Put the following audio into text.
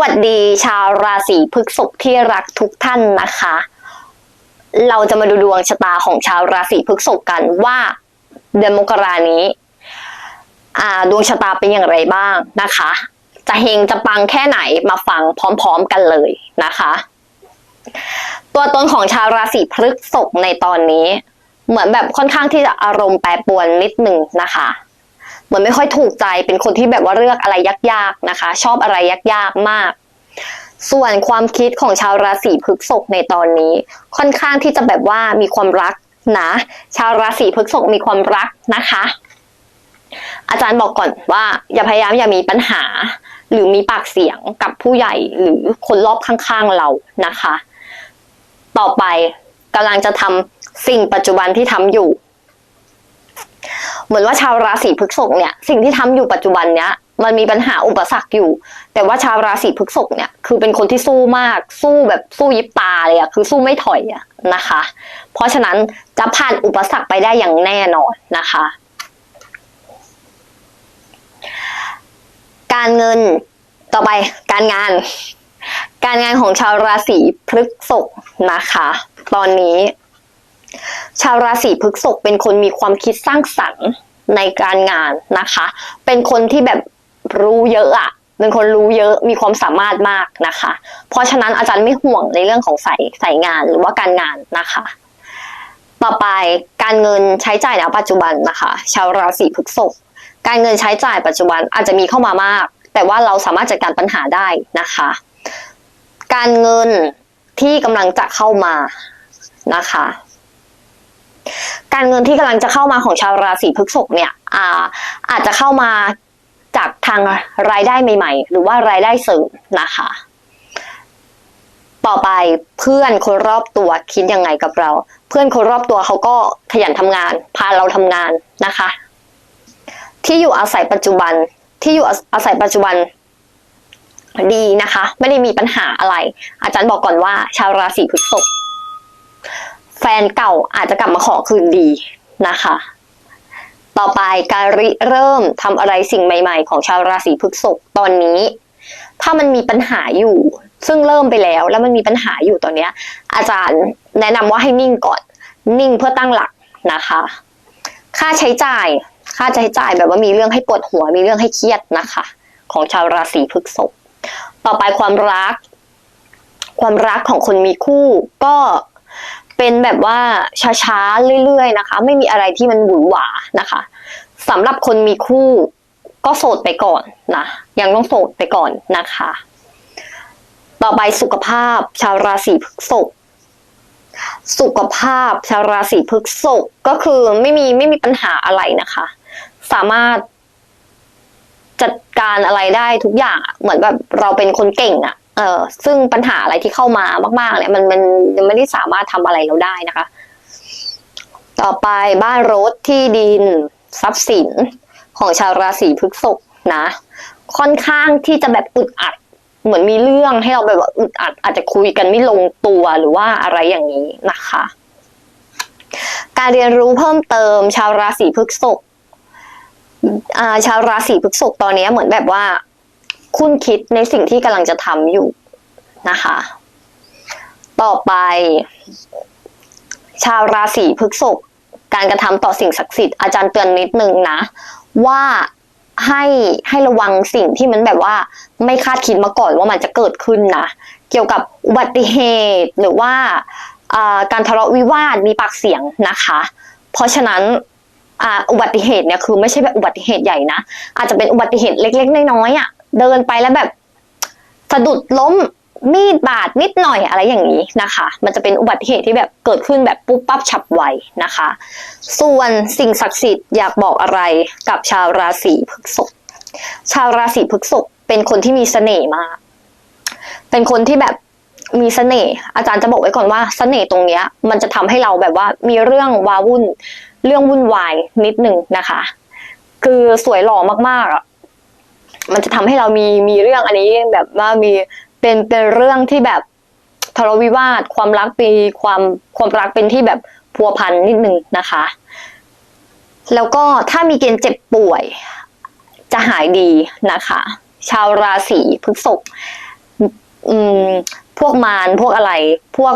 วัสดีชาวราศีพฤษภที่รักทุกท่านนะคะ เราจะมาดูดวงชะตาของชาวราศีพฤษภกันว่าเดือนมกรานี้ดวงชะตาเป็นอย่างไรบ้างนะคะ จะเฮงจะปังแค่ไหนมาฟังพร้อมๆกันเลยนะคะ ตัวตนของชาวราศีพฤษภในตอนนี้ เหมือนแบบค่อนข้างที่จะอารมณ์แปรปรวนนิดหนึ่งนะคะ เหมือนไม่ค่อยถูกใจเป็นคนที่แบบว่าเลือกอะไรยากๆนะคะ ชอบอะไรยากๆมาก ส่วนความคิดของชาวราศีพฤษภในตอนนี้ ค่อนข้างที่จะแบบว่ามีความรักนะชาวราศีพฤษภมีความรักนะคะ อาจารย์บอกก่อนว่า อย่าพยายามอย่ามีปัญหา หรือมีปากเสียงกับผู้ใหญ่หรือคนรอบข้างๆเรานะคะ ต่อไปกำลังจะทำสิ่งปัจจุบันที่ทำอยู่ เหมือนว่าชาวราศีพฤษภเนี่ยสิ่งที่ทำอยู่ปัจจุบันเนี้ยมันมีปัญหาอุปสรรคอยู่ แต่ว่าชาวราศีพฤษภเนี่ยคือเป็นคนที่สู้มาก สู้แบบสู้ยิบตาเลยอะคือสู้ไม่ถอยอะนะคะ เพราะฉะนั้นจะผ่านอุปสรรคไปได้อย่างแน่นอนนะคะ การเงินต่อไปการงาน การงานของชาวราศีพฤษภนะคะ ตอนนี้ ชาวราศีพฤษภเป็นคนมีความคิดสร้างสรรค์ในการงานนะคะ เป็นคนที่แบบรู้เยอะอะเป็นคนรู้เยอะมีความสามารถมากนะคะ เพราะฉะนั้นอาจารย์ไม่ห่วงในเรื่องของสายสายงานหรือว่าการงานนะคะ ต่อไปการเงินใช้จ่ายในปัจจุบันนะคะ ชาวราศีพฤษภการเงินใช้จ่ายปัจจุบันอาจจะมีเข้ามามาก แต่ว่าเราสามารถจัดการปัญหาได้นะคะ การเงินที่กำลังจะเข้ามานะคะ การเงินที่กำลังจะเข้ามาของชาวราศีพฤษภเนี่ยอ่าอาจจะเข้ามาจากทางรายได้ใหม่ ๆ หรือว่ารายได้เสริมนะคะ ต่อไปเพื่อนคนรอบตัวคิดยังไงกับเรา เพื่อนคนรอบตัวเขาก็ขยันทำงาน พาเราทำงานนะคะ ที่อยู่อาศัยปัจจุบันที่อยู่อาศัยปัจจุบันดีนะคะ ไม่ได้มีปัญหาอะไร อาจารย์บอกก่อนว่า ชาวราศีพฤษภ แฟนเก่าอาจจะกลับมาขอคืนดีนะคะ ต่อไปการริเริ่มทำอะไรสิ่งใหม่ ๆ ของชาวราศีพฤษภตอนนี้ ถ้ามันมีปัญหาอยู่ ซึ่งเริ่มไปแล้วแล้วมันมีปัญหาอยู่ตอนเนี้ยอาจารย์แนะนำว่าให้นิ่งก่อน นิ่งเพื่อตั้งหลักนะคะ ค่าใช้จ่าย ค่าใช้จ่ายแบบว่ามีเรื่องให้ปวดหัวมีเรื่องให้เครียดนะคะ ของชาวราศีพฤษภต่อไปความรัก ความรักของคนมีคู่ก็ เป็นแบบว่าช้าๆเรื่อยๆนะคะ ไม่มีอะไรที่มันหวือหวานะคะสำหรับคนมีคู่ก็โสดไปก่อนนะยังต้องโสดไปก่อนนะคะ ต่อไปสุขภาพชาวราศีพฤษภสุขภาพชาวราศีพฤษภก็คือไม่มีไม่มีปัญหาอะไรนะคะ สามารถจัดการอะไรได้ทุกอย่างเหมือนแบบเราเป็นคนเก่งอะ เออซึ่งปัญหาอะไรที่เข้ามามาก ๆ เนี่ย มันมันยังไม่ได้สามารถทำอะไรเราได้นะคะ ต่อไปบ้านรถที่ดินทรัพย์สินของชาวราศีพฤษภนะ ค่อนข้างที่จะแบบอึดอัด เหมือนมีเรื่องให้เราแบบว่าอึดอัด อาจจะคุยกันไม่ลงตัวหรือว่าอะไรอย่างนี้นะคะ การเรียนรู้เพิ่มเติมชาวราศีพฤษภชาวราศีพฤษภตอนนี้เหมือนแบบว่า คุณคิดในสิ่งที่กำลังจะทำอยู่นะคะ ต่อไป ชาวราศีพฤษภการกระทำต่อสิ่งศักดิ์สิทธิ์อาจารย์เตือนนิดนึงนะ ว่าให้ให้ระวังสิ่งที่มันแบบว่า ไม่คาดคิดมาก่อนว่ามันจะเกิดขึ้นนะ เกี่ยวกับอุบัติเหตุหรือว่าการทะเลาะวิวาทมีปากเสียงนะคะ เพราะฉะนั้นอุบัติเหตุเนี่ยคือไม่ใช่แบบอุบัติเหตุใหญ่นะ อาจจะเป็นอุบัติเหตุเล็ก ๆ น้อยๆอะ เดินไปแล้วแบบสะดุดล้มมีดบาดนิดหน่อยอะไรอย่างนี้นะคะ มันจะเป็นอุบัติเหตุที่แบบเกิดขึ้นแบบปุ๊บปั๊บฉับไวนะคะ ส่วนสิ่งศักดิ์สิทธิ์อยากบอกอะไรกับชาวราศีพฤษภชาวราศีพฤษภเป็นคนที่มีเสน่ห์มาก เป็นคนที่แบบมีเสน่ห์อาจารย์จะบอกไว้ก่อนว่าเสน่ห์ตรงเนี้ย มันจะทำให้เราแบบว่ามีเรื่องวาวุ่น เรื่องวุ่นวายนิดหนึ่งนะคะ คือสวยหล่อมากๆอะ มันจะทำให้เรามีมีเรื่องอันนี้แบบว่ามีเป็นเป็นเรื่องที่แบบทะเลาะวิวาทความรักป็นความความรักเป็นที่แบบพัวพันนิดนึงนะคะ แล้วก็ถ้ามีเกณฑ์เจ็บป่วย จะหายดีนะคะ ชาวราศีพฤษภพวกมารพวกอะไร พวก